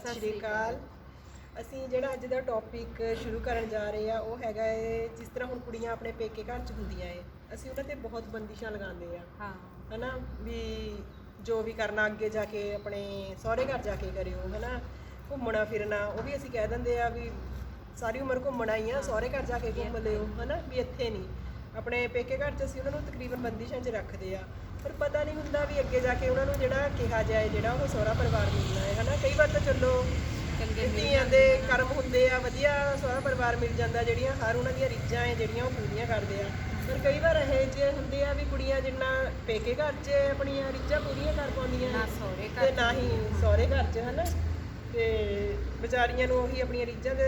ਸਤਿ ਸ਼੍ਰੀ ਅਕਾਲ। ਅਸੀਂ ਜਿਹੜਾ ਅੱਜ ਦਾ ਟੌਪਿਕ ਸ਼ੁਰੂ ਕਰਨ ਜਾ ਰਹੇ ਆ ਉਹ ਹੈਗਾ ਏ ਜਿਸ ਤਰ੍ਹਾਂ ਹੁਣ ਕੁੜੀਆਂ ਆਪਣੇ ਪੇਕੇ ਘਰ ਚ ਹੁੰਦੀਆਂ ਏ। ਅਸੀਂ ਉਹਨਾਂ ਤੇ ਬਹੁਤ ਬੰਦਿਸ਼ਾਂ ਲਗਾਉਂਦੇ ਆ ਹਾਂ। ਹਨਾ? ਵੀ ਜੋ ਵੀ ਕਰਨਾ ਅੱਗੇ ਜਾ ਕੇ ਆਪਣੇ ਸਹੁਰੇ ਘਰ ਜਾ ਕੇ ਕਰਿਓ ਹਨਾ? ਘੁੰਮਣਾ ਫਿਰਨਾ ਉਹ ਵੀ ਅਸੀਂ ਕਹਿ ਦਿੰਦੇ ਆ ਵੀ ਸਾਰੀ ਉਮਰ ਘੁੰਮਣਾ ਹੀ ਆ ਸਹੁਰੇ ਘਰ ਜਾ ਕੇ ਘੁੰਮ ਲਿਓ ਹਨਾ? ਵੀ ਇੱਥੇ ਨਹੀਂ। ਆਪਣੇ ਪੇਕੇ ਘਰ ਚ ਅਸੀਂ ਉਹਨਾਂ ਨੂੰ ਤਕਰੀਬਨ ਬੰਦਿਸ਼ਾਂ 'ਚ ਰੱਖਦੇ ਆ। ਪਰ ਪਤਾ ਨਹੀਂ ਹੁੰਦਾ ਵੀ ਅੱਗੇ ਜਾ ਕੇ ਉਹਨਾਂ ਨੂੰ ਜਿਹੜਾ ਕਿਹਾ ਜਾਏ ਜਿਹੜਾ ਉਹ ਸਹੁਰਾ ਪਰਿਵਾਰ ਮਿਲਣਾ ਹੈ ਹਨਾ? ਕਈ ਵਾਰ ਤਾਂ ਚਲੋ ਚੰਗੇ ਧੀਆਂ ਦੇ ਕਰਮ ਹੁੰਦੇ ਆ ਵਧੀਆ ਸਹੁਰਾ ਪਰਿਵਾਰ ਮਿਲ ਜਾਂਦਾ ਜਿਹੜੀਆਂ ਹਰ ਉਹਨਾਂ ਦੀਆਂ ਰੀਝਾਂ ਹੈ ਜਿਹੜੀਆਂ ਉਹ ਪੂਰੀਆਂ ਕਰਦੇ ਆ। ਪਰ ਕਈ ਵਾਰ ਇਹ ਜਿਹੇ ਹੁੰਦੇ ਆ ਵੀ ਕੁੜੀਆਂ ਜਿੰਨਾ ਪੇਕੇ ਘਰ 'ਚ ਆਪਣੀਆਂ ਰੀਝਾਂ ਪੂਰੀਆਂ ਕਰ ਪਾਉਂਦੀਆਂ ਨਾ ਸਹੁਰੇ ਤੇ ਨਾ ਹੀ ਸਹੁਰੇ ਘਰ 'ਚ ਹਨਾ? ਤੇ ਵਿਚਾਰੀਆਂ ਨੂੰ ਉਹੀ ਆਪਣੀਆਂ ਰੀਝਾਂ ਦੇ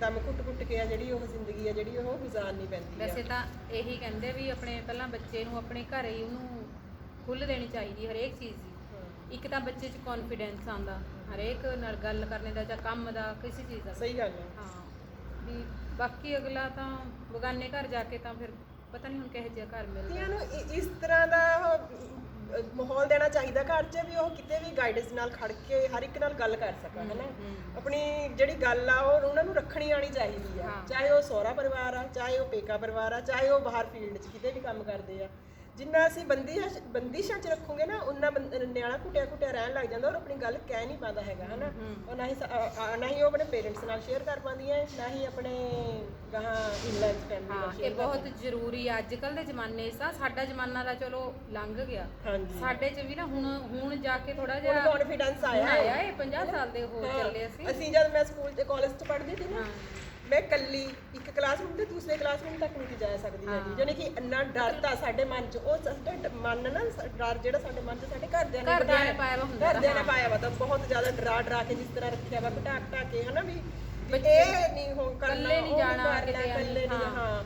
ਦਮ ਘੁੱਟ-ਘੁੱਟ ਕੇ ਆ ਜਿਹੜੀ ਉਹ ਜ਼ਿੰਦਗੀ ਆ ਜਿਹੜੀ ਉਹ ਗੁਜ਼ਾਰਨੀ ਪੈਂਦੀ ਆ। ਵੈਸੇ ਤਾਂ ਇਹੀ ਕਹਿੰਦੇ ਵੀ ਆਪਣੇ ਪਹਿਲਾਂ ਬੱਚੇ ਨੂੰ ਆਪਣੇ ਘਰੇ ਹੀ ਉਹਨੂੰ ਖੁੱਲ੍ਹ ਦੇਣੀ ਚਾਹੀਦੀ ਹਰੇਕ ਚੀਜ਼ ਦੀ। ਇੱਕ ਤਾਂ ਬੱਚੇ 'ਚ ਕੌਨਫੀਡੈਂਸ ਆਉਂਦਾ ਹਰੇਕ ਨਾਲ ਗੱਲ ਕਰਨੇ ਦਾ ਜਾਂ ਕੰਮ ਦਾ ਕਿਸੇ ਚੀਜ਼ ਦਾ। ਸਹੀ ਗੱਲ ਹੈ ਹਾਂ ਵੀ ਬਾਕੀ ਅਗਲਾ ਤਾਂ ਬਗਾਨੇ ਘਰ ਜਾ ਕੇ ਤਾਂ ਫਿਰ ਪਤਾ ਨਹੀਂ ਹੁਣ ਕਿਹੋ ਜਿਹਾ ਘਰ ਮਿਲਦਾ। ਨੂੰ ਇਸ ਤਰ੍ਹਾਂ ਦਾ ਮਾਹੌਲ ਦੇਣਾ ਚਾਹੀਦਾ ਘਰ 'ਚ ਵੀ ਉਹ ਕਿਤੇ ਵੀ ਗਾਈਡੈਂਸ ਨਾਲ ਖੜ ਕੇ ਹਰ ਇੱਕ ਨਾਲ ਗੱਲ ਕਰ ਸਕਣ ਹਨਾ? ਆਪਣੀ ਜਿਹੜੀ ਗੱਲ ਆ ਉਹ ਉਹਨਾਂ ਨੂੰ ਰੱਖਣੀ ਆਣੀ ਚਾਹੀਦੀ ਆ। ਚਾਹੇ ਉਹ ਸਹੁਰਾ ਪਰਿਵਾਰ ਆ ਚਾਹੇ ਉਹ ਪੇਕਾ ਪਰਿਵਾਰ ਆ ਚਾਹੇ ਉਹ ਬਾਹਰ ਫੀਲਡ 'ਚ ਕਿਤੇ ਵੀ ਕੰਮ ਕਰਦੇ ਆ। ਜਿੰਨਾ ਅਸੀਂ ਬੰਦਿਸ਼ਾਂ ਬੰਦਿਸ਼ਾਂ 'ਚ ਰੱਖੋਗੇ ਨਾ ਉਹਨਾਂ ਨਿਆਣਾ ਘੁੱਟਿਆ ਘੁੱਟਿਆ ਰਹਿਣ ਲੱਗ ਜਾਂਦਾ ਔਰ ਆਪਣੀ ਗੱਲ ਕਹਿ ਨਹੀਂ ਪਾਉਂਦਾ ਹੈਗਾ ਹਨਾ? ਉਹ ਨਾ ਹੀ ਨਾ ਹੀ ਉਹ ਆਪਣੇ ਪੇਰੈਂਟਸ ਨਾਲ ਸ਼ੇਅਰ ਕਰ ਪਾਉਂਦੀਆਂ ਹੈ, ਨਾ ਹੀ ਆਪਣੇ ਗਾਹਾਂ ਇਨਲਾਈਨ ਫੈਮਿਲੀ ਹਾਂ ਨਾਲ ਇਹ ਸ਼ੇਅਰ ਬਹੁਤ ਜ਼ਰੂਰੀ ਆ ਅੱਜ ਕੱਲ ਦੇ ਜ਼ਮਾਨੇ 'ਚ ਸਾਡਾ ਜ਼ਮਾਨਾ ਤਾਂ ਚਲੋ ਲੰਘ ਗਿਆ। ਸਾਡੇ 'ਚ ਵੀ ਨਾ ਹੁਣ ਹੁਣ ਜਾ ਕੇ ਥੋੜਾ ਜਿਹਾ ਕੌਨਫੀਡੈਂਸ ਆਇਆ ਇਹ 50 ਸਾਲ ਦੇ ਹੋ ਹਾਂ। ਚੱਲੇ ਅਸੀਂ। ਅਸੀਂ ਜਦ ਮੈਂ ਸਕੂਲ ਤੇ ਕਾਲਜ ਚ ਪੜ੍ਹਦੀ ਸੀ ਨਾ ਹਾਂ। ਮੈਂ ਕੱਲੀ ਇੱਕ ਕਲਾਸਰੂਮ ਤੇ ਦੂਸਰੇ ਕਲਾਸਰੂਮ ਤੱਕ ਨਹੀਂ ਜਾ ਸਕਦੀ ਹੈਗੀ। ਜਾਨੀ ਕਿ ਇੰਨਾ ਡਰ ਤਾਂ ਸਾਡੇ ਮਨ ਚ ਉਹ ਸਾਡੇ ਡ- ਮਨ ਨਾ ਸ- ਡਰ ਜਿਹੜਾ ਸਾਡੇ ਮਨ ਚ ਸਾਡੇ ਘਰਦਿਆਂ ਨੇ ਘਰਦਿਆਂ ਨੇ ਪਾਇਆ ਵਾ ਹੁੰਦਾ ਘਰਦਿਆਂ ਨੇ ਪਾਇਆ ਵਾ ਤਾਂ ਬਹੁਤ ਜ਼ਿਆਦਾ ਡਰਾ ਡਰਾ ਕੇ ਜਿਸ ਤਰ੍ਹਾਂ ਰੱਖਿਆ ਵਾ ਘਟਾ ਘਟਾ ਕੇ ਹਨਾ ਵੀ ਵੀ ਇਹ ਨਹੀਂ ਹੋ ਕਰਨਾ ਇਕੱਲੇ ਨਹੀਂ ਉਹ ਜਾਣਾ ਕਰਨਾ, ਕਿਤੇ ਇਕੱਲੇ ਨਹੀਂ ਹਾਂ।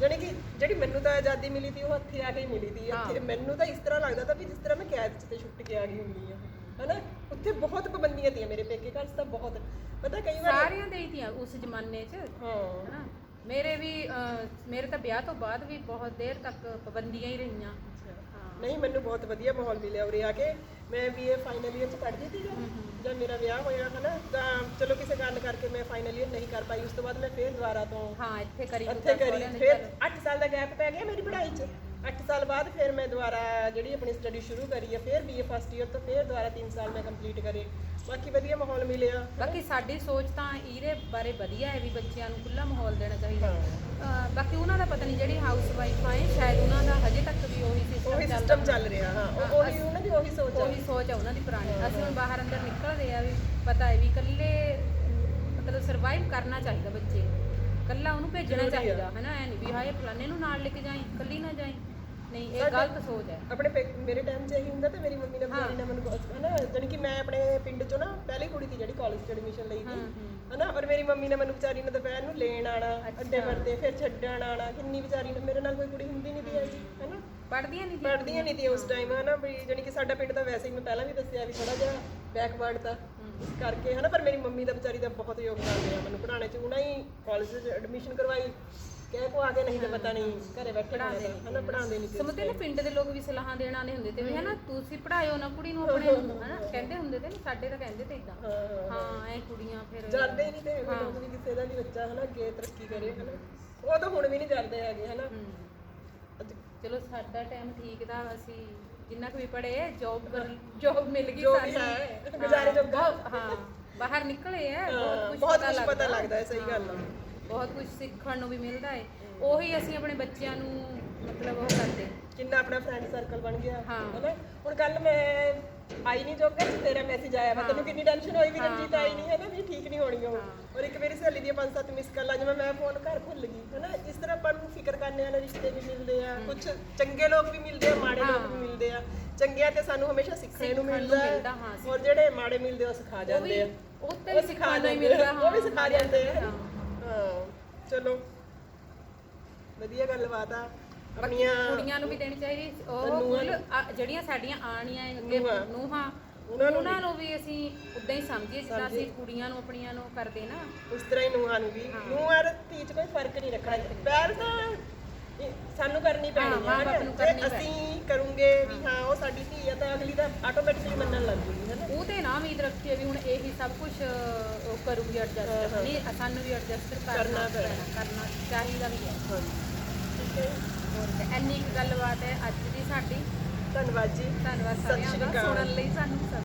ਜਾਨੀ ਕਿ ਜਿਹੜੀ ਮੈਨੂੰ ਤਾਂ ਆਜ਼ਾਦੀ ਮਿਲੀ ਤੀ ਉਹ ਹੱਥੀ ਆ ਕੇ ਹੀ ਮਿਲੀ ਤੀ। ਇੱਥੇ ਮੈਨੂੰ ਤਾਂ ਇਸ ਤਰ੍ਹਾਂ ਲੱਗਦਾ ਤਾਂ ਵੀ ਜਿਸ ਤਰ੍ਹਾਂ ਮੈਂ ਕੈਦ ਚ ਤੇ ਛੁੱਟ ਕੇ ਆ ਗਈ ਹੁੰਦੀ ਆ। ਹਨਾ? ਉੱਥੇ ਬਹੁਤ ਪਾਬੰਦੀਆਂ ਤੀਆਂ ਮੇਰੇ ਪੇਕੇ ਘਰ 'ਚ ਤਾਂ ਬਹੁਤ। ਪਤਾ ਕਈ ਵਾਰ ਸਾਰਿਆਂ ਦੇ ਹੀ ਉਸ ਜ਼ਮਾਨੇ 'ਚ ਹਾਂ। ਹਨਾ? ਮੇਰੇ ਵੀ ਅਹ, ਮੇਰੇ ਤਾਂ ਵਿਆਹ ਤੋਂ ਬਾਅਦ ਵੀ ਬਹੁਤ ਦੇਰ ਤੱਕ ਪਾਬੰਦੀਆਂ ਹੀ ਰਹੀਆਂ। ਨਹੀਂ ਮੈਨੂੰ ਬਹੁਤ ਵਧੀਆ ਮਾਹੌਲ ਮਿਲਿਆ ਉਰੇ ਆ ਕੇ। ਮੈਂ ਬੀਏ ਫਾਈਨਲ ਈਅਰ ਚ ਪੜ੍ਹਦੀ ਸੀ ਜਦ ਮੇਰਾ ਵਿਆਹ ਹੋਇਆ ਹਨਾ ਤਾਂ ਚਲੋ ਕਿਸੇ ਕਾਰਨ ਕਰਕੇ ਮੈਂ ਫਾਈਨਲ ਈਅਰ ਨਹੀਂ ਕਰ ਪਾਈ। ਉਸ ਤੋਂ ਬਾਅਦ ਮੈਂ ਫੇਰ ਦੁਬਾਰਾ ਤੋਂ ਹਾਂ ਇੱਥੇ ਕਰੀ ਇੱਥੇ ਕਰੀ। ਫਿਰ 8 ਸਾਲ ਦਾ ਗੈਪ ਪੈ ਗਿਆ ਮੇਰੀ ਪੜ੍ਹਾਈ 'ਚ। 8 ਸਾਲ ਬਾਅਦ ਫਿਰ ਮੈਂ ਦੁਬਾਰਾ ਜਿਹੜੀ ਆਪਣੀ ਸਟੱਡੀ ਸ਼ੁਰੂ ਕਰੀ ਹੈ ਫਿਰ ਬੀਏ ਫਸਟ ਈਅਰ ਤੋਂ ਫਿਰ ਦੁਬਾਰਾ 3 ਸਾਲ ਮੈਂ ਕੰਪਲੀਟ ਕਰੇ। ਬਾਕੀ ਵਧੀਆ ਮਾਹੌਲ ਮਿਲਿਆ। ਬਾਕੀ ਸਾਡੀ ਸੋਚ ਤਾਂ ਇਹਦੇ ਬਾਰੇ ਵਧੀਆ ਹੈ ਵੀ ਬੱਚਿਆਂ ਨੂੰ ਖੁੱਲਾ ਮਾਹੌਲ ਦੇਣਾ ਚਾਹੀਦਾ। ਅਹ, ਬਾਕੀ ਉਹਨਾਂ ਦਾ ਪਤਾ ਨਹੀਂ ਜਿਹੜੀ ਹਾਊਸ ਵਾਈਫ ਆਏ ਸ਼ਾਇਦ ਉਹਨਾਂ ਦਾ ਹਜੇ ਤੱਕ ਵੀ ਉਹੀ ਸਿਸਟਮ ਉਹੀ ਚੱਲਦਾ ਸਿਸਟਮ ਚੱਲ ਰਿਹਾ ਹਾਂ। ਉਹ- ਉਹੀ ਉਹਨਾਂ ਦੀ ਉਹੀ ਸੋਚ ਆ। ਉਹੀ ਸੋਚ ਆ ਉਹਨਾਂ ਦੀ ਪੁਰਾਣੀ। ਅਸੀਂ ਹੁਣ ਬਾਹਰ ਅੰਦਰ ਨਿਕਲਦੇ ਆ ਵੀ ਪਤਾ ਹੈ ਵੀ ਇਕੱਲੇ ਮਤਲਬ ਸਰਵਾਈਵ ਕਰਨਾ ਚਾਹੀਦਾ ਬੱਚੇ ਨੂੰ। ਇਕੱਲਾ ਉਹਨੂੰ ਭੇਜਣਾ ਚਾਹੀਦਾ ਹਨਾ ਐ ਨਹੀਂ ਵੀ ਹਾਏ ਫਲਾਣੇ ਨੂੰ ਨਾਲ ਲੈ ਕੇ ਜਾਈ ਇਕੱਲੀ ਨਾ ਜਾਈ। ਨਹੀਂ ਇਹ ਗਲਤ ਸੋਚ ਹੈ। ਆਪਣੇ ਪੇ- ਮੇਰੇ ਟਾਈਮ 'ਚ ਇਹੀ ਹੁੰਦਾ ਤੇ ਮੇਰੀ ਮੰਮੀ ਨੇ ਵਿਚਾਰੀ ਨੇ ਮੈਨੂੰ ਬਹੁਤ- ਹਨਾ ਜਾਣੀ ਕਿ ਮੈਂ ਆਪਣੇ ਪਿੰਡ 'ਚੋਂ ਨਾ ਪਹਿਲੀ ਕੁੜੀ ਸੀ ਜਿਹੜੀ ਕਾਲਜ 'ਚ ਐਡਮਿਸ਼ਨ ਲਈ ਸੀ। ਹਨਾ ਔਰ ਮੇਰੀ ਮੰਮੀ ਨੇ ਮੈਨੂੰ ਵਿਚਾਰੀ ਨੇ ਦੁਪਹਿਰ ਨੂੰ ਲੈਣ ਆਣਾ ਅੱਡੇ ਵਰਤੇ ਫਿਰ ਛੱਡਣ ਆਣਾ ਕਿੰਨੀ ਵਿਚਾਰੀ ਨੇ ਮੇਰੇ ਨਾਲ ਕੋਈ ਕੁੜੀ ਹੁੰਦੀ ਨਹੀਂ ਸੀ ਹੈਗੀ ਹਨਾ। ਪੜ੍ਹਦੀਆਂ ਨਹੀਂ ਪੜ੍ਹਦੀਆਂ ਨਹੀਂ ਸੀ ਉਸ ਟਾਈਮ ਹਨਾ ਵੀ ਜਾਣੀ ਕਿ ਸਾਡਾ ਪਿੰਡ ਤਾਂ ਵੈਸੇ ਹੀ ਮੈਂ ਪਹਿਲਾਂ ਵੀ ਦੱਸਿਆ ਵੀ ਥੋੜਾ ਜਿਹਾ ਬੈਕਵਰਡ ਤਾਂ। ਇਸ ਕਰਕੇ ਹਨਾ ਪਰ ਮੇਰੀ ਮੰਮੀ ਦਾ ਵਿਚਾਰੀ ਦਾ ਬਹੁਤ ਯੋਗਦਾਨ ਰਿਹਾ। ਮੈਨੂੰ ਪੜ੍ਹਾਉਣੇ 'ਚ ਉਹਨਾਂ ਹੀ ਕਾਲਜ 'ਚ ਐਡਮਿਸ਼ਨ ਕਰਵਾਈ। ਕਹਿ ਕੋ ਆ ਕੇ ਨਹੀਂ ਤੇ ਪਤਾ ਨਹੀਂ ਘਰੇ ਬੈਠੇ ਹੋਣੇ ਤਾਂ ਹਨਾ ਪੜ੍ਹਾਉਂਦੇ ਨਹੀਂ ਸੀ ਸਮਝਦੇ ਨੇ ਪਿੰਡ ਦੇ ਲੋਕ ਵੀ ਸਲਾਹਾਂ ਦੇਣ ਆਉਂਦੇ ਹੁੰਦੇ ਤੇ ਵੀ ਹਨਾ ਤੁਸੀਂ ਪੜਾਇਓ ਨਾ ਕੁੜੀ ਨੂੰ ਆਪਣੇ ਨੂੰ ਹਨਾ ਕਹਿੰਦੇ ਹੁੰਦੇ ਤੇ ਨੀ, ਸਾਡੇ ਤਾਂ ਕਹਿੰਦੇ ਤੇ ਇਦਾਂ ਹਾਂ ਹਾਂ ਐ ਕੁੜੀਆਂ ਫਿਰ ਜਾਂਦੇ ਹੀ ਨਹੀਂ ਤੇ ਹੈਗੇ ਲੋਕ ਵੀ ਕਿਸੇ ਦਾ ਵੀ ਬੱਚਾ ਹਨਾ ਅੱਗੇ ਤਰੱਕੀ ਕਰੇ ਹਨਾ। ਉਹ ਤਾਂ ਹੁਣ ਵੀ ਨਹੀਂ ਜਾਂਦੇ ਹੈਗੇ ਹਨਾ। ਹਮ, ਅੱਜ ਚਲੋ ਸਾਡਾ ਟਾਈਮ ਠੀਕ ਦਾ ਅਸੀਂ ਜਿੰਨਾ ਕੁ ਵੀ ਪੜੇ ਜੌਬ ਜੌਬ ਮਿਲ ਗਈ ਜੋ ਵੀ ਸਾਨੂੰ ਹੈ ਗੁਜ਼ਾਰੇ ਜੋਗਾ। ਬਹੁਤ- ਹਾਂ ਬਾਹਰ ਨਿਕਲੇ ਆ ਬਹੁਤ ਕੁਝ ਬਹੁਤ ਪਤਾ ਕੁਝ ਪਤਾ ਲੱਗਦਾ। ਲੱਗਦਾ ਹੈ ਸਹੀ ਗੱਲ ਆ। ਬਹੁਤ ਕੁਝ ਸਿੱਖਣ ਨੂੰ ਵੀ ਮਿਲਦਾ ਹੈ। ਉਹੀ ਅਸੀਂ ਆਪਣੇ ਬੱਚਿਆਂ ਨੂੰ ਮਤਲਬ ਉਹ ਕਰਦੇ। ਕਿੰਨਾ ਆਪਣਾ ਫਰੈਂਡ ਸਰਕਲ ਬਣ ਗਿਆ ਹਾਂ। ਹਨਾ? ਹੁਣ ਕੱਲ ਮੈਂ ਆਈ ਨਹੀਂ ਜੋਗਾ ਸੀ ਤੇਰਾ ਮੈਸੇਜ ਆਇਆ ਵਾ। ਤੈਨੂੰ ਕਿੰਨੀ ਟੈਨਸ਼ਨ ਹੋਈ ਵੀ ਰਣਜੀਤ ਆਈ ਨਹੀਂ ਹੈ। ਨਾ ਵੀ ਠੀਕ ਨਹੀਂ ਹੋਣੀ ਉਹ। ਔਰ ਇੱਕ ਮੇਰੀ ਸਹੇਲੀ ਦੀਆਂ ਪੰਜ ਸੱਤ ਮਿਸ ਕਾਲਾਂ ਜਿਵੇਂ ਮੈਂ ਫੋਨ ਘਰ ਭੁੱਲ ਗਈ ਹਨਾ? ਇਸ ਤਰ੍ਹਾਂ ਆਪਾਂ ਨੂੰ ਫਿਕਰ ਕਰਨੇ ਵਾਲੇ ਰਿਸ਼ਤੇ ਵੀ ਮਿਲਦੇ ਆ ਕੁਝ ਚੰਗੇ ਲੋਕ ਵੀ ਮਿਲਦੇ ਆ ਮਾੜੇ ਲੋਕ ਵੀ ਮਿਲਦੇ ਆ। ਚੰਗਿਆਂ ਤੇ ਸਾਨੂੰ ਹਮੇਸ਼ਾ ਸਿੱਖਣ ਨੂੰ ਮਿਲਦਾ ਹੈ ਮਿਲਦਾ, ਹਾਂ, ਔਰ ਜਿਹੜੇ ਮਾੜੇ ਮਿਲਦੇ ਉਹ ਸਿਖਾ ਜਾਂਦੇ ਆ। ਉਹ ਤੇ ਵੀ ਹੀ ਮਿਲਦਾ ਉਹ ਵੀ ਸਿਖਾ ਜਾਂਦੇ ਆ। ਹਾਂ। ਹਾਂ ਚਲੋ। ਵਧੀਆ ਗੱਲਬਾਤ ਆ। ਆਪਣੀਆਂ ਕੁੜੀਆਂ ਨੂੰ ਵੀ ਦੇਣੀ ਚਾਹੀਦੀ। ਉਹ ਆ, ਜਿਹੜੀਆਂ ਸਾਡੀਆਂ ਆਣੀਆਂ ਅੱਗੇ ਨੂੰਹਾਂ। ਨੂੰਹਾਂ ਉਹਨਾਂ ਉਹਨਾਂ ਨੂੰ ਵੀ ਅਸੀਂ ਉਦਾਂ ਹੀ ਸਮਝੀਏ ਜਿੱਦਾਂ ਅਸੀਂ ਕੁੜੀਆਂ ਨੂੰ ਆਪਣੀਆਂ ਨੂੰ ਕਰਦੇ ਨਾ। ਉਸ ਤਰ੍ਹਾਂ ਹੀ ਨੂੰਹਾਂ ਨੂੰ ਵੀ। ਨੂੰਹਾਂ ਤੇ ਧੀ ਚ ਕੋਈ ਫ਼ਰਕ ਨਹੀਂ ਰੱਖਣਾ। ਪੈਰ ਤਾਂ ਇਹ ਸਾਨੂੰ ਕਰਨੀ ਪੈਣੀ ਹਾਂ, ਹੈ ਮਾਂ-ਬਾਪ ਹਨਾ? ਨੂੰ ਜੇ ਕਰਨੀ ਪੈਣੀ। ਅਸੀਂ ਤਾਂ ਅਗਲੀ ਤਾਂ ਆਟੋਮੈਟਿਕਲੀ ਮੰਨਣ ਲੱਗ ਜੂਗੀ ਹੈ ਨਾ? ਉਹ ਤੇ ਨਾ ਉਮੀਦ ਰੱਖੀਏ ਵੀ ਹੁਣ ਇਹੀ ਸਭ ਕੁਝ ਉਹ ਕਰੂਗੀ ਐਡਜਸਟ ਨਹੀਂ ਸਾਨੂੰ ਵੀ ਐਡਜਸਟ ਕਰਨਾ ਕਰਨਾ ਪੈਣਾ। ਪੈਣਾ। ਕਰਨਾ ਚਾਹੀਦਾ ਵੀ ਹੈ। ਠੀਕ ਹੈ। ਹੋਰ ਤੇ ਇੰਨੀ ਕੁ ਗੱਲਬਾਤ ਹੈ ਅੱਜ ਦੀ ਸਾਡੀ। ਧੰਨਵਾਦ ਜੀ। ਧੰਨਵਾਦ ਸਾਰਿਆਂ ਸ਼੍ਰੀ ਦਾ। ਅਕਾਲ। ਸੁਣਨ ਲਈ ਸਾਨੂੰ